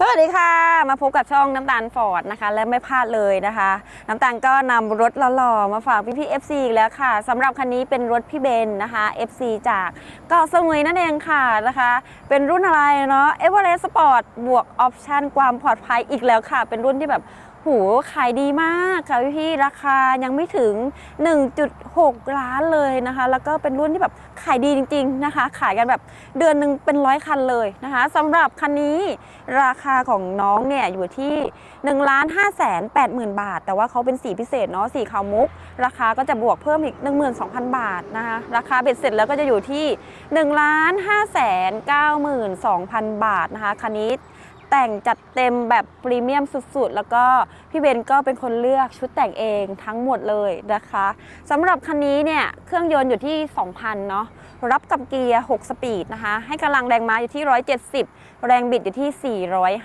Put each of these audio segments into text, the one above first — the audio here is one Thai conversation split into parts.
สวัสดีค่ะ มาพบกับช่องน้ำตาลฟอร์ดนะคะ และไม่พลาดเลยนะคะ น้ำตาลก็นำรถหล่อๆมาฝากพี่พี่ FC อีกแล้วค่ะสำหรับคันนี้เป็นรถพี่เบนนะคะ FC จากเกาะสมุยนั่นเองค่ะนะคะ เป็นรุ่นอะไรเนาะเอเวอเรสต์สปอร์ตบวกออปชั่นความปลอดภัยอีกแล้วค่ะ เป็นรุ่นที่แบบ หูขายดีมากค่ะพี่ราคายังไม่ถึง 1.6 ล้านเลยนะคะ แล้วก็เป็นรุ่นที่แบบขายดีจริง ๆนะคะ ขายกันแบบเดือนหนึ่งเป็นร้อยคันเลยนะคะสำหรับคันนี้ราคาของน้องเนี่ยอยู่ที่1ล้าน5แสน8หมื่นบาท แต่ว่าเขาเป็นสีพิเศษเนาะสีขาวมุก ราคาก็จะบวกเพิ่มอีก 12,000 บาทนะคะราคาเบ็ดเสร็จแล้วก็จะอยู่ที่ 1,592,000 บาทนะคะคันนี้ แต่งจัดเต็มแบบพรีเมียมสุดๆ แล้วก็พี่เบนก็เป็นคนเลือกชุดแต่งเองทั้งหมดเลยนะคะสำหรับคันนี้เนี่ยเครื่องยนต์อยู่ที่ 2,000 เนาะรับกับเกียร์ 6 สปีดนะคะ ให้กำลังแรงม้าอยู่ที่ 170 แรงบิดอยู่ที่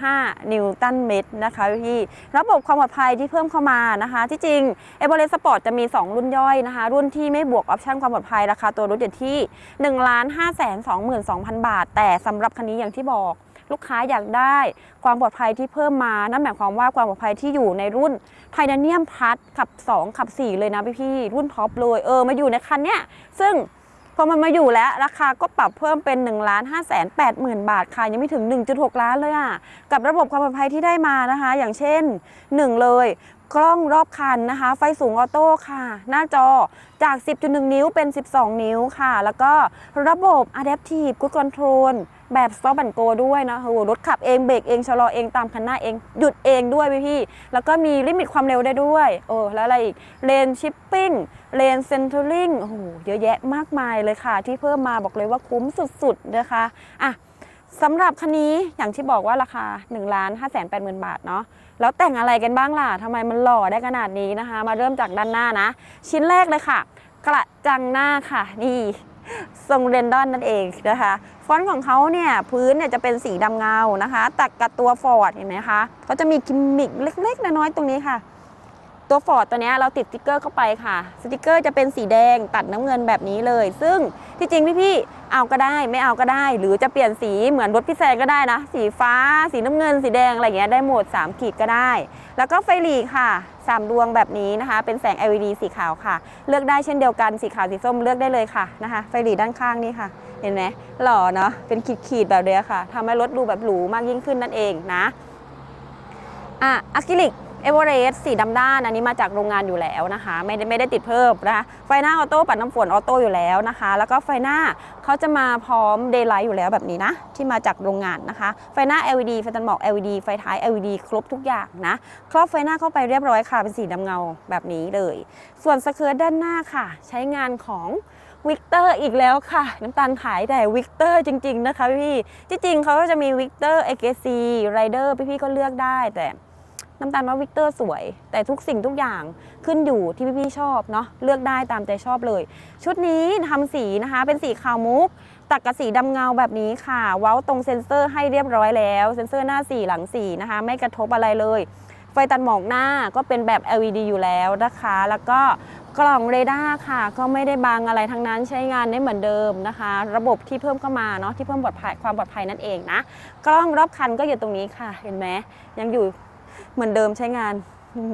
405 นิวตันเมตรนะคะพี่ระบบความปลอดภัยที่เพิ่มเข้ามานะคะ ที่จริง e v e r e s t Sport จะมี 2 รุ่นย่อยนะคะ รุ่นที่ไม่บวกออปชั่นความปลอดภัยราคาตัวรถอยู่ที่ 1 5 2 2 0 0 0 บาท แต่สำหรับคันนี้อย่างที่บอก ลูกค้าอยากได้ ความปลอดภัยที่เพิ่มมา นั่นหมายความว่าความปลอดภัยที่อยู่ในรุ่นไทเทเนียมพัทขับ 2 ขับ 4 เลยนะพี่พี่รุ่นท็อปเลยเออมาอยู่ในคันเนี้ยซึ่งพอมันมาอยู่แล้วราคาก็ปรับเพิ่มเป็น1นึ่งล้านห้าแสนแปดหมื่นบาทค่ะยังไม่ถึง 1.6 ล้านเลยอะกับระบบความปลอดภัยที่ได้มานะคะ อย่างเช่น 1 เลย กล้องรอบคันนะคะ ไฟสูงออโต้ค่ะ หน้าจอจาก 10.1 นิ้วเป็น 12 นิ้วค่ะ แล้วก็ระบบ Adaptive Cruise Control แบบ Stop and Go ด้วยนะโอ้โหรถขับเองเบรกเองชะลอเองตามคันหน้าเอง หยุดเองด้วยพี่พี่ๆแล้วก็มีลิมิตความเร็วได้ด้วย โอ้แล้วอะไรอีก เลนชิปปิ้ง เลนเซนเตอร์ลิงโอ้โหเยอะแยะมากมายเลยค่ะ ที่เพิ่มมาบอกเลยว่าคุ้มสุดๆนะคะอะ สำหรับคันนี้อย่างที่บอกว่าราคา1นึ่งล้านห้าแสนแปดหมื่นบาทเนาะแล้วแต่งอะไรกันบ้างล่ะทำไมมันหล่อได้ขนาดนี้นะคะ มาเริ่มจากด้านหน้านะ ชิ้นแรกเลยค่ะ กระจังหน้าค่ะ นี่ทรงเรนดอนนั่นเองนะคะ ฟอนต์ของเขาเนี่ยพื้นเนี่ยจะเป็นสีดำเงานะคะตัดกับตัวฟอร์ดเห็นไหมคะเขาจะมีกิมมิคเล็กๆน้อยๆตรงนี้ค่ะ ตัวฟอร์ดตัวนี้เราติดสติกเกอร์เข้าไปค่ะ สติกเกอร์จะเป็นสีแดงตัดน้ำเงินแบบนี้เลย ซึ่งที่จริงพี่ๆ เอาก็ได้ไม่เอาก็ได้ หรือจะเปลี่ยนสีเหมือนรถพี่แซงก็ได้นะ สีฟ้า สีน้ำเงิน สีแดงอะไรเงี้ยได้หมด 3 ขีดก็ได้ แล้วก็ไฟหลีค่ะ3ดวงแบบนี้นะคะ เป็นแสง LED สีขาวค่ะ เลือกได้เช่นเดียวกันสีขาวสีส้มเลือกได้เลยค่ะนะคะไฟหลีด้านข้างนี่ค่ะ เห็นไหมหล่อเนาะเป็นขีดๆแบบเดียค่ะทำให้รถดูแบบหรูมากยิ่งขึ้นนั่นเองนะอะอะคริลิก เอเวอเรสต์สีดำด้านอันนี้มาจากโรงงานอยู่แล้วนะคะ ไม่ได้ไม่ได้ติดเพิ่มนะคะ ไฟหน้าออโต้ปัดน้ำฝนออโต้อยู่แล้วนะคะ แล้วก็ไฟหน้าเขาจะมาพร้อมเดย์ไลท์อยู่แล้วแบบนี้นะ ที่มาจากโรงงานนะคะ ไฟหน้า LED ไฟตันหมอก LED ไฟท้าย LED ครบทุกอย่างนะ ครอบไฟหน้าเข้าไปเรียบร้อยค่ะ เป็นสีดำเงาแบบนี้เลย ส่วนสเกิร์ตด้านหน้าค่ะ ใช้งานของวิกเตอร์อีกแล้วค่ะ น้ำตาลขายแต่วิกเตอร์จริง ๆ นะคะพี่ที่จริงเขาก็จะมีวิกเตอร์เอเกซีไรเดอร์พี่ๆก็เลือกได้แต่ น้ำตาลว่าวิกเตอร์สวย แต่ทุกสิ่งทุกอย่างขึ้นอยู่ที่พี่ๆชอบเนาะเลือกได้ตามใจชอบเลย ชุดนี้ทำสีนะคะ เป็นสีขาวมุก ตัดกับสีดำเงาแบบนี้ค่ะ เว้าตรงเซ็นเซอร์ให้เรียบร้อยแล้ว เซ็นเซอร์หน้าสีหลังสีนะคะ ไม่กระทบอะไรเลย ไฟตัดหมอกหน้าก็เป็นแบบ LED อยู่แล้วนะคะ แล้วก็กล่องเรดาร์ค่ะ ก็ไม่ได้บางอะไรทั้งนั้นใช้งานได้เหมือนเดิมนะคะ ระบบที่เพิ่มเข้ามาเนาะที่เพิ่มปลอดภัยความปลอดภัยนั่นเองนะ กล้องรอบคันก็อยู่ตรงนี้ค่ะเห็นไหมยังอยู่ เหมือนเดิมใช้งาน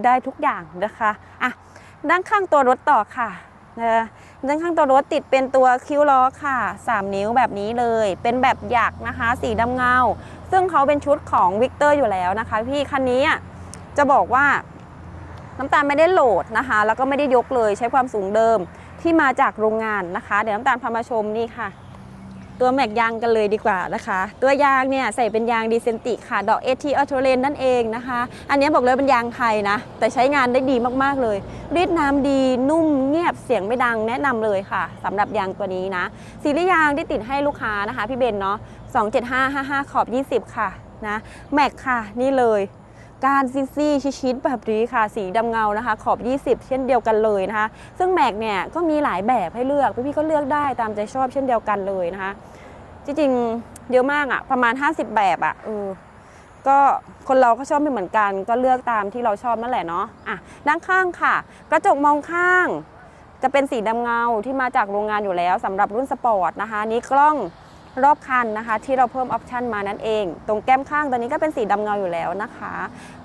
ได้ทุกอย่างนะคะอะด้านข้างตัวรถต่อค่ะนะด้านข้างตัวรถติดเป็นตัวคิ้วล้อค่ะ 3 นิ้วแบบนี้เลย เป็นแบบหยักนะคะ สีดำเงา ซึ่งเขาเป็นชุดของวิกเตอร์อยู่แล้วนะคะ พี่คันนี้อะจะบอกว่าน้ำตาลไม่ได้โหลดนะคะ แล้วก็ไม่ได้ยกเลยใช้ความสูงเดิมที่มาจากโรงงานนะคะ เดี๋ยวน้ำตาลพามาชมนี่ค่ะ ตัวแม็กยางกันเลยดีกว่านะคะ ตัวยางเนี่ยใส่เป็นยางดีเซนติค่ะ ดอกเอทีออโทเลนนั่นเองนะคะ อันนี้บอกเลยเป็นยางไทยนะ แต่ใช้งานได้ดีมากๆเลยรีดน้ำดีนุ่มเงียบเสียงไม่ดังแนะนำเลยค่ะสำหรับยางตัวนี้นะสีรียางที่ติดให้ลูกค้านะคะ พี่เบนเนาะ27555 ขอบ 20 ค่ะนะแม็กค่ะนี่เลย การซีซีชิดๆแบบนี้ค่ะ สีดำเงานะคะ ขอบ 20 เช่นเดียวกันเลยนะคะ ซึ่งแม็กเนี่ยก็มีหลายแบบให้เลือกพี่ๆก็เลือกได้ตามใจชอบเช่นเดียวกันเลยนะคะ จริงๆเยอะมากอะประมาณ 50 แบบอะเออก็คนเราก็ชอบไม่เหมือนกัน ก็เลือกตามที่เราชอบนั่นแหละเนาะอะด้านข้างค่ะ กระจกมองข้าง จะเป็นสีดำเงาที่มาจากโรงงานอยู่แล้วสำหรับรุ่นสปอร์ตนะคะ นี้กล้อง รอบคันนะคะ ที่เราเพิ่มออปชันมานั่นเอง ตรงแก้มข้างตัวนี้ก็เป็นสีดำเงาอยู่แล้วนะคะ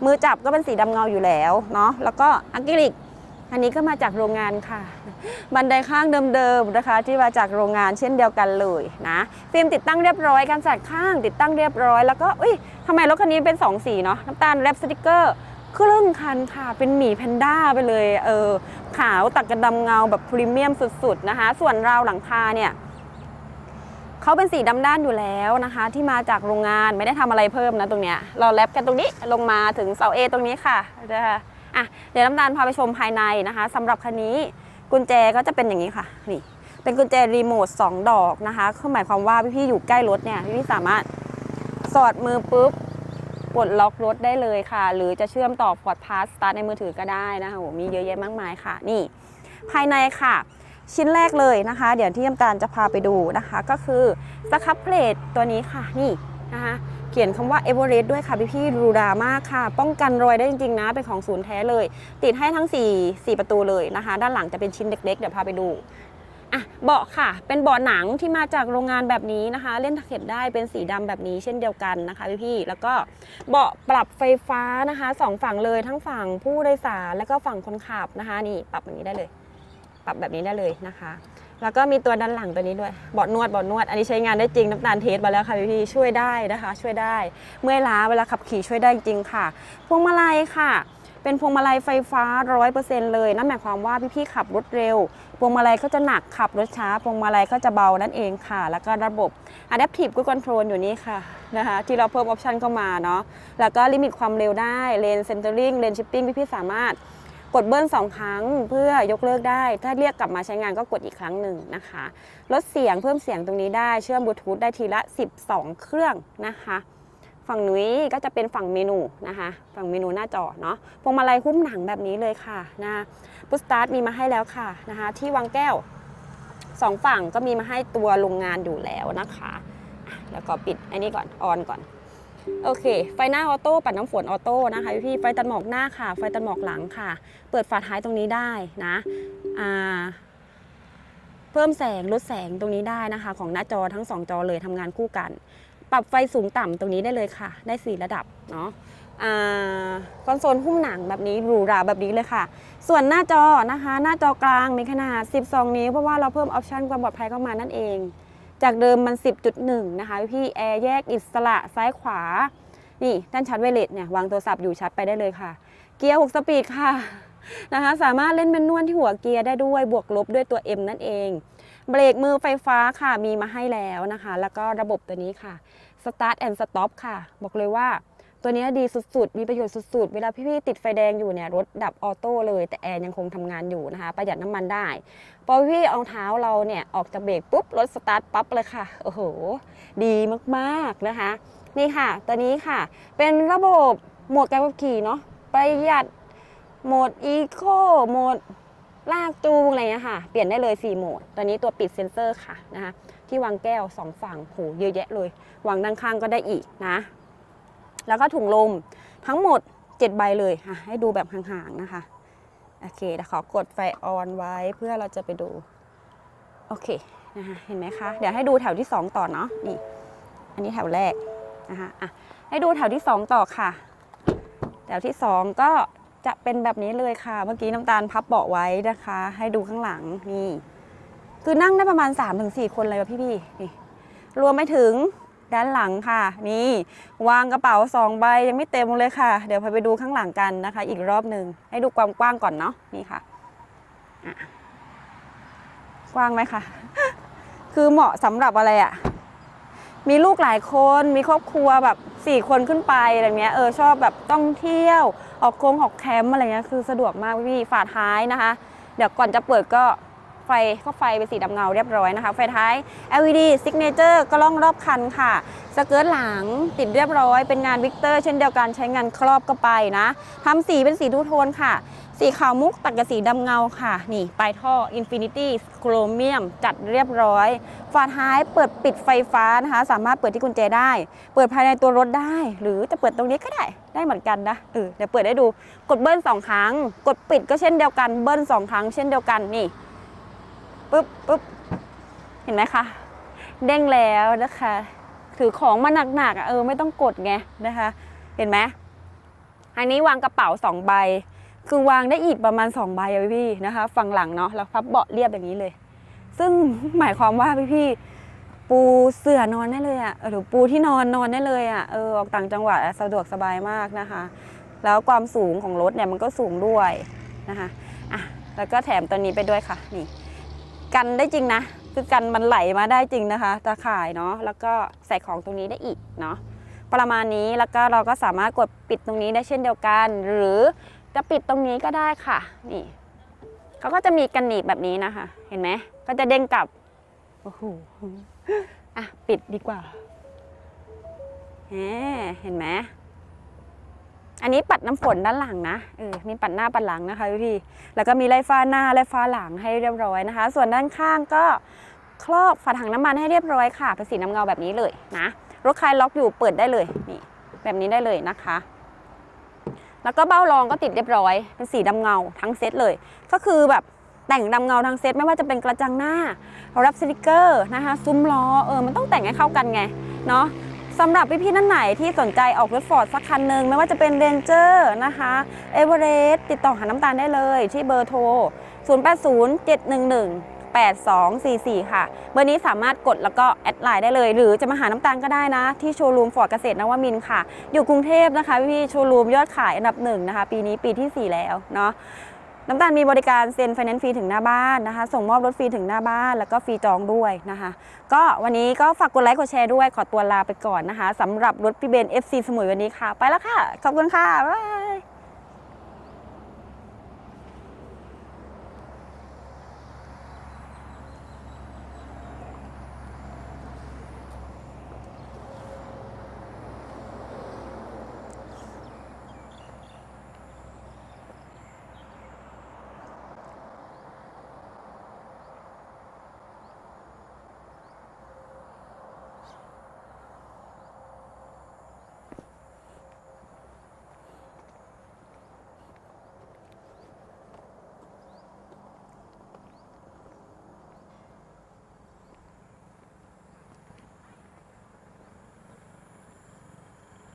มือจับก็เป็นสีดำเงาอยู่แล้วเนาะแล้วก็อะคริลิกอันนี้ก็มาจากโรงงานค่ะ บันไดข้างเดิมๆนะคะ ที่มาจากโรงงานเช่นเดียวกันเลยนะฟิล์มติดตั้งเรียบร้อยการสัดข้างติดตั้งเรียบร้อยแล้วก็อุ้ยทำไมรถคันนี้เป็น 2 สีเนาะน้ำตาลแรปสติกเกอร์ครึ่งคันค่ะ เป็นหมีแพนด้าไปเลยเออขาวตัดกระดำเงาแบบพรีเมียมสุดๆนะคะ ส่วนราวหลังคาเนี่ย เขาเป็นสีดำด้านอยู่แล้วนะคะ ที่มาจากโรงงานไม่ได้ทำอะไรเพิ่มนะตรงเนี้ยเราแรปกันตรงนี้ลงมาถึงเสาเอตรงนี้ค่ะนะคะอะเดี๋ยวน้ำตาลพาไปชมภายในนะคะสำหรับคันนี้กุญแจก็จะเป็นอย่างนี้ค่ะนี่เป็นกุญแจรีโมท2ดอกนะคะคือหมายความว่าพี่ๆอยู่ใกล้รถเนี่ยพี่ๆสามารถสอดมือปุ๊บปลดล็อกรถได้เลยค่ะ หรือจะเชื่อมต่อพอร์ตพาสสตาร์ทในมือถือก็ได้นะคะโหมีเยอะแยะมากมายค่ะ นี่ ภายในค่ะ ชิ้นแรกเลยนะคะ เดี๋ยวที่น้ำตาลจะพาไปดูนะคะ ก็คือสครับเพลทตัวนี้ค่ะนี่นะคะเขียนคำว่าเอเวอเรสต์ด้วยค่ะพี่ๆรูดามากค่ะ ป้องกันรอยได้จริงๆนะ เป็นของศูนย์แท้เลย ติดให้ทั้ง 4 4 ประตูเลยนะคะ ด้านหลังจะเป็นชิ้นเล็กๆ เดี๋ยวพาไปดูอะเบาะค่ะ เป็นเบาะหนังที่มาจากโรงงานแบบนี้นะคะ เล่นตะเข็บได้เป็นสีดำแบบนี้เช่นเดียวกันนะคะพี่ๆแล้วก็เบาะปรับไฟฟ้านะคะสองฝั่งเลยทั้งฝั่งผู้โดยสารแล้วก็ฝั่งคนขับนะคะ นี่ปรับแบบนี้ได้เลย ปรับแบบนี้ได้เลยนะคะ แล้วก็มีตัวด้านหลังตัวนี้ด้วยบาะนวดบาะนวด อันนี้ใช้งานได้จริงน้ำตาลเทสมาแล้วค่ะพี่ๆช่วยได้นะคะ ช่วยได้ เมื่อยล้าเวลาขับขี่ช่วยได้จริงค่ะ พวงมาลัยค่ะเป็นพวงมาลัยไฟฟ้า 100%เลย นั่นหมายความว่าพี่ๆขับรถเร็ว พวงมาลัยก็จะหนักขับรถช้า พวงมาลัยก็จะเบานั่นเองค่ะ แล้วก็ระบบ Adaptive Cruise Control อยู่นี่ค่ะนะคะที่เราเพิ่มออปชันเข้ามาเนาะ แล้วก็ลิมิตความเร็วได้เลนเซนเตอร์ลิงเลนชิปปิ้งพี่ๆสามารถ กดเบิ้ลสองครั้งเพื่อยกเลิกได้ ถ้าเรียกกลับมาใช้งานก็กดอีกครั้งหนึ่งนะคะ ลดเสียงเพิ่มเสียงตรงนี้ได้เชื่อมบลูทูธได้ทีละ 12 เครื่องนะคะ ฝั่งนี้ก็จะเป็นฝั่งเมนูนะคะ ฝั่งเมนูหน้าจอเนาะพวงมาลัยหุ้มหนังแบบนี้เลยค่ะนะพุสตาร์ทมีมาให้แล้วค่ะนะคะ ที่วางแก้วสองฝั่งก็มีมาให้ตัวโรงงานอยู่แล้วนะคะอะแล้วก็ปิดอันนี้ก่อนออนก่อน โอเค ไฟหน้าออโต้ปัดน้ำฝนออโต้นะคะพี่ไฟตัดหมอกหน้าค่ะ ไฟตัดหมอกหลังค่ะ เปิดฝาท้ายตรงนี้ได้นะอ่าเพิ่มแสงลดแสงตรงนี้ได้นะคะ ของหน้าจอทั้งสองจอเลยทำงานคู่กัน ปรับไฟสูงต่ำตรงนี้ได้เลยค่ะ ได้ 4 ระดับเนาะอคอนโซลหุ้มหนังแบบนี้หรูหราแบบนี้เลยค่ะ ส่วนหน้าจอนะคะ หน้าจอกลางมีขนาด 12 นิ้วเพราะว่าเราเพิ่มออปชันความปลอดภัยเข้ามานั่นเอง จากเดิมมัน 10.1 นะคะพี่แอร์แยกอิสระซ้ายขวา นี่ด้านชาร์จไวเลสเนี่ยวางโทรศัพท์อยู่ชาร์จไปได้เลยค่ะ เกียร์ 6 สปีดค่ะนะคะสามารถเล่นเป็นนวลที่หัวเกียร์ได้ด้วยบวกลบด้วยตัว M นั่นเอง เบรกมือไฟฟ้าค่ะมีมาให้แล้วนะคะ แล้วก็ระบบตัวนี้ค่ะ Start and Stop ค่ะ บอกเลยว่า ตัวนี้ดีสุดๆ มีประโยชน์สุดๆ เวลาพี่ๆติดไฟแดงอยู่เนี่ยรถดับออโต้เลยแต่แอร์ยังคงทำงานอยู่นะคะ ประหยัดน้ำมันได้ พอพี่เอาเท้าเราเนี่ยออกจากเบรกปุ๊บรถสตาร์ทปั๊บเลยค่ะ โอ้โห ดีมากๆนะคะ นี่ค่ะ ตัวนี้ค่ะ เป็นระบบโหมดการขับขี่เนาะประหยัดโหมดอีโคโหมดลากจูงอะไรเงี้ยค่ะ เปลี่ยนได้เลย 4 โหมด ตอนนี้ตัวปิดเซ็นเซอร์ค่ะนะคะ ที่วางแก้ว 2 ฝั่งโหเยอะแยะเลย วางด้านข้างก็ได้อีกนะ แล้วก็ถุงลมทั้งหมด 7 ใบเลยค่ะให้ดูแบบห่างๆนะคะ โอเคเดี๋ยวขอกดไฟออนไว้เพื่อเราจะไปดู โอเคนะคะเห็นไหมคะ เดี๋ยวให้ดูแถวที่ 2 ต่อเนาะนี่ อันนี้แถวแรกนะคะอะให้ดูแถวที่ 2 ต่อค่ะ แถวที่ 2 ก็จะเป็นแบบนี้เลยค่ะ เมื่อกี้น้ำตาลพับเบาะไว้นะคะ ให้ดูข้างหลังนี่ คือนั่งได้ประมาณ 3-4 คนเลยว่ะพี่ๆนี่รวมไปถึง ด้านหลังค่ะ นี่วางกระเป๋าสองใบยังไม่เต็มเลยค่ะ เดี๋ยวพาไปดูข้างหลังกันนะคะ อีกรอบหนึ่งให้ดูความกว้างก่อนเนาะนี่ค่ะะกว้างไหมคะคือเหมาะสำหรับอะไรอะ่ะ มีลูกหลายคนมีครอบครัวแบบสี่คนขึ้นไปอะไรเงี้ยเออชอบแบบต้องเที่ยวออกโคงออกแคมป์อะไรเงี้ยคือสะดวกมากพี่ฝาท้ายนะคะ เดี๋ยวก่อนจะเปิดก็ ไฟก็ไฟเป็นสีดำเงาเรียบร้อยนะคะ ไฟท้าย LED Signature ก็ล่องรอบคันค่ะ สเกิร์ตหลังติดเรียบร้อย เป็นงานวิกเตอร์เช่นเดียวกันใช้งานครอบก็ไปนะทำสีเป็นสีทูโทนค่ะ สีขาวมุกตัดกับสีดำเงาค่ะ นี่ปลายท่อ Infinity Chromium จัดเรียบร้อย ฝาท้ายเปิดปิดไฟฟ้านะคะ สามารถเปิดที่กุญแจได้ เปิดภายในตัวรถได้ หรือจะเปิดตรงนี้ก็ได้ได้เหมือนกันนะเออเดี๋ยวเปิดได้ดูกดเบิ้ลสองครั้ง กดปิดก็เช่นเดียวกันเบิ้ลสองครั้งเช่นเดียวกันนี่ ปึ๊บปึ๊บเห็นไหมคะ เด้งแล้วนะคะ ถือของมาหนักๆอะเออไม่ต้องกดไงนะคะ เห็นไหมอันนี้วางกระเป๋าสองใบ คือวางได้อีกประมาณสองใบอะพี่ๆนะคะ ฝั่งหลังเนาะแล้วพับเบาะเรียบอย่างนี้เลย ซึ่งหมายความว่าพี่ๆปูเสื่อนอนได้เลยอะ่ะหรือปูที่นอนนอนได้เลยอะ่ะเออออกต่างจังหวัดสะดวกสบายมากนะคะ แล้วความสูงของรถเนี่ยมันก็สูงด้วยนะคะอะแล้วก็แถมตัวนี้ไปด้วยค่ะนี่ กันได้จริงนะ คือกันมันไหลมาได้จริงนะคะตาข่ายเนาะแล้วก็ใส่ของตรงนี้ได้อีกเนาะประมาณนี้แล้วก็เราก็สามารถกดปิดตรงนี้ได้เช่นเดียวกัน หรือจะปิดตรงนี้ก็ได้ค่ะนี่เขาก็จะมีกันหนีบแบบนี้นะคะ เห็นไหมก็จะเด้งกลับโอ้โหอะปิดดีกว่าแหมเห็นไหม อันนี้ปัดน้ำฝนด้านหลังนะเออมีปัดหน้าปัดหลังนะคะพี่แล้วก็มีไล่ฟ้าหน้าไล่ฟ้าหลังให้เรียบร้อยนะคะ ส่วนด้านข้างก็ครอบฝาถังน้ำมันให้เรียบร้อยค่ะเป็นสีน้ำเงาแบบนี้เลยนะรถใครล็อกอยู่เปิดได้เลยนี่แบบนี้ได้เลยนะคะ แล้วก็เบ้ารองก็ติดเรียบร้อย เป็นสีดำเงาทั้งเซตเลย ก็คือแบบแต่งดำเงาทั้งเซตไม่ว่าจะเป็นกระจังหน้ารับสติกเกอร์นะคะ ซุ้มล้อเออมันต้องแต่งให้เข้ากันไงเนาะ สำหรับพี่ๆนั่นไหนที่สนใจออกรถฟอร์ดสักคันหนึ่งไม่ว่าจะเป็นเรนเจอร์นะคะเอเวอเรสต์ติดต่อหาน้ำตาลได้เลยที่เบอร์โทร 080711 8244 ค่ะ เบอร์นี้สามารถกดแล้วก็แอดไลน์ได้เลย หรือจะมาหาน้ำตาลก็ได้นะ ที่โชว์รูมฟอร์ดเกษตรนวมินค่ะ อยู่กรุงเทพนะคะ พี่ๆโชว์รูมยอดขายอันดับหนึ่งนะคะ ปีนี้ปีที่ 4 แล้วเนาะ น้ำตาลมีบริการเซ็นไฟแนนซ์ฟรีถึงหน้าบ้านนะคะ ส่งมอบรถฟรีถึงหน้าบ้าน แล้วก็ฟรีจองด้วยนะคะ ก็วันนี้ก็ฝากกดไลค์กดแชร์ด้วย ขอตัวลาไปก่อนนะคะสำหรับรถพี่เบน FC สมุยวันนี้ค่ะ ไปแล้วค่ะ ขอบคุณค่ะบ๊ายบาย